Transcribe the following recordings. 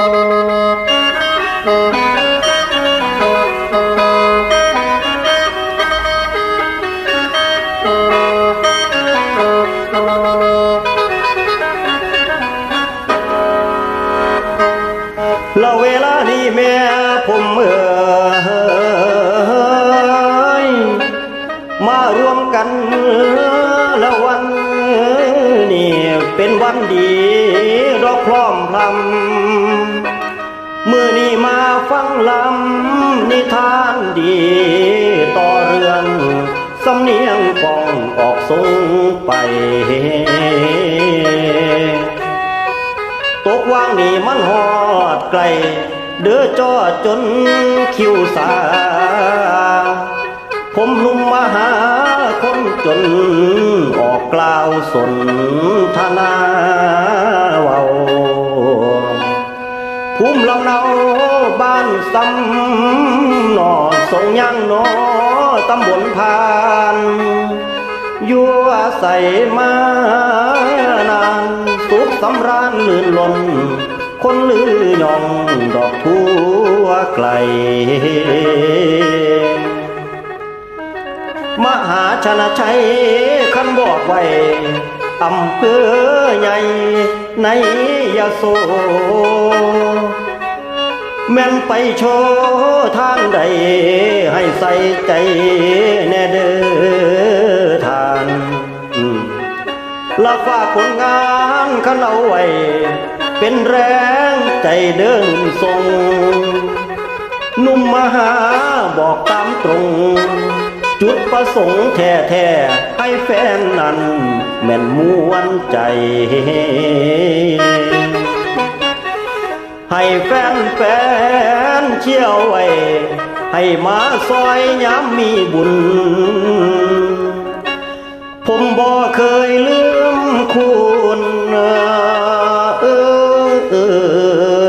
แล้วเวลานี้แม่ผมเอ่ยมารวมกันแล้ววันนี้เป็นวันดีดอกพร้อมพรำ มื่อนี้มาฟังลำนิทานดีต่อเรื่องสำเนียงกองออกทรงไป ตกว่างนี่มันหอดไกล เดือจอจนคิวสา ผมหนุ่มมาหาคนจนออกกล่าวสนทนาเว้า ภูมิลำเนาบ้านซ้ำหนอทรงยังหนอตำบลพานยู่อาศัยมานานสุขสำราญลื่นลนคนลือยองดอกบัวไกล มหาชนะชัยคันบอกไว้อำเภอใหญ่ในยโส แม่นไปโชว์ทางใด ให้ใส่ใจแน่เด้อทานละฝากผลงานขันเอาไว้ เป็นแรงใจเดินทรง นุ่มมหาบอกตามตรง จุดประสงค์แท้ๆให้แฟนนั้น แม่นมวนใจ แฟนแฟนๆเชี่ยวไว้ให้มาซอยย้ำมีบุญ ผมบ่เคยลืมคุณเออเอ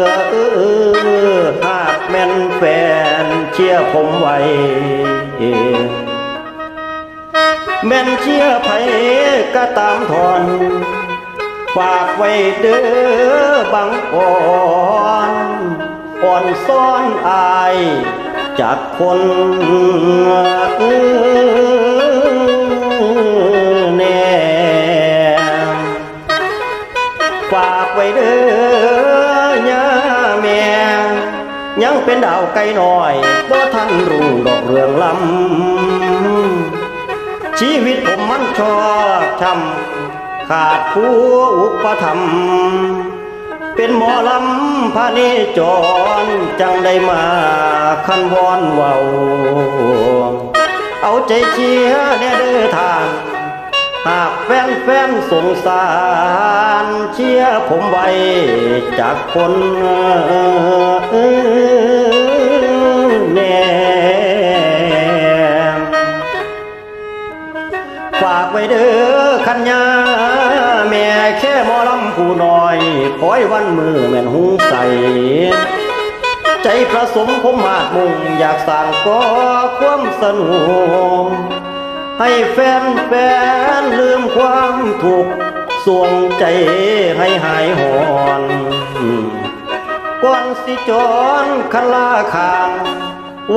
อเออหากแม่นแฟนเชี่ยผมไว้แม่นเชี่ยไผก็ตามทอน ฝากไว้เด้อบางอ่อนอ่อนซ้อนอายจากคนเออแน่ฝากไว้เด้อย่าแม่ยังเป็นดาวไกลหน้อยบ่ทันรู้ดอกเรืองลำชีวิตผมมันชอกช้ำ ขาดผู้อุปถัมเป็นหมอลำพระเนจรจังได้มาคันวอนเว้าเอาใจเชียร์แน่เด้อทาง หากแฟนแฟนสงสาร เชียร์ผมไว้จากคนแน่ฝากไว้เด้อคัญญา แม่แค่หมอลำผู้น้อยคอยวันมือแม่นหุงใส ใจประสมผมมาดมุ่งอยากสร้างก่อความสนุกให้แฟนแฟนลืมความทุกข์สวงใจให้หายหอนก่อนสิจรคันลาคาง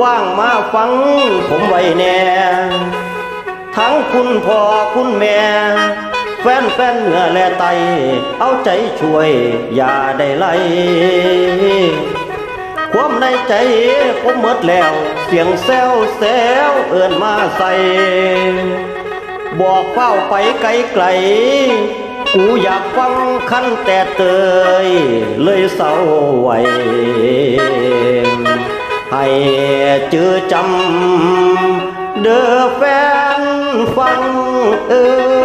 ว่างมาฟังผมไว้แน่ ทั้งคุณพ่อคุณแม่ แฟนแฟนเหนือและไต เอาใจช่วยอย่าได้ไล่ความในใจผมหมดแล้ว เสียงแซวแซวเอื่นมาใส่บอกเฝ้าไปไกลไกลกูอยากฟังคันแต่เตย เลยเศร้าไว้ให้เจอจำเด้อแฟนฟังเออ